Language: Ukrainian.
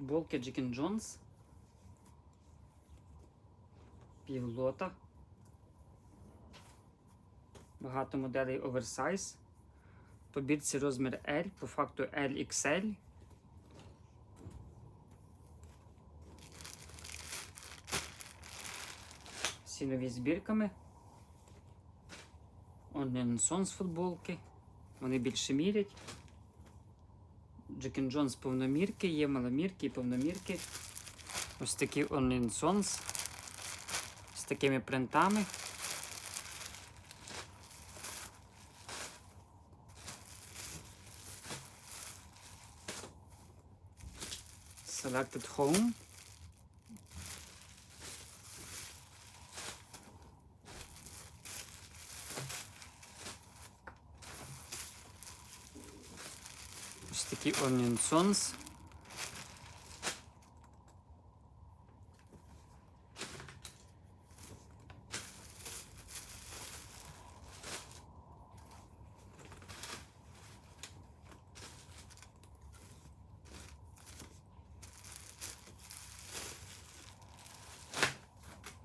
Футболки Джекін Джонс. Півлота. Багато моделей оверсайз. По бірці розмір L, по факту LXL. Всі нові збірками. Online Sons футболки. Вони більше мірять. Джекін Джонс повномірки, є маломірки і повномірки. Ось такі Online Sons з такими принтами. Selected Home. Такі Onion Sons.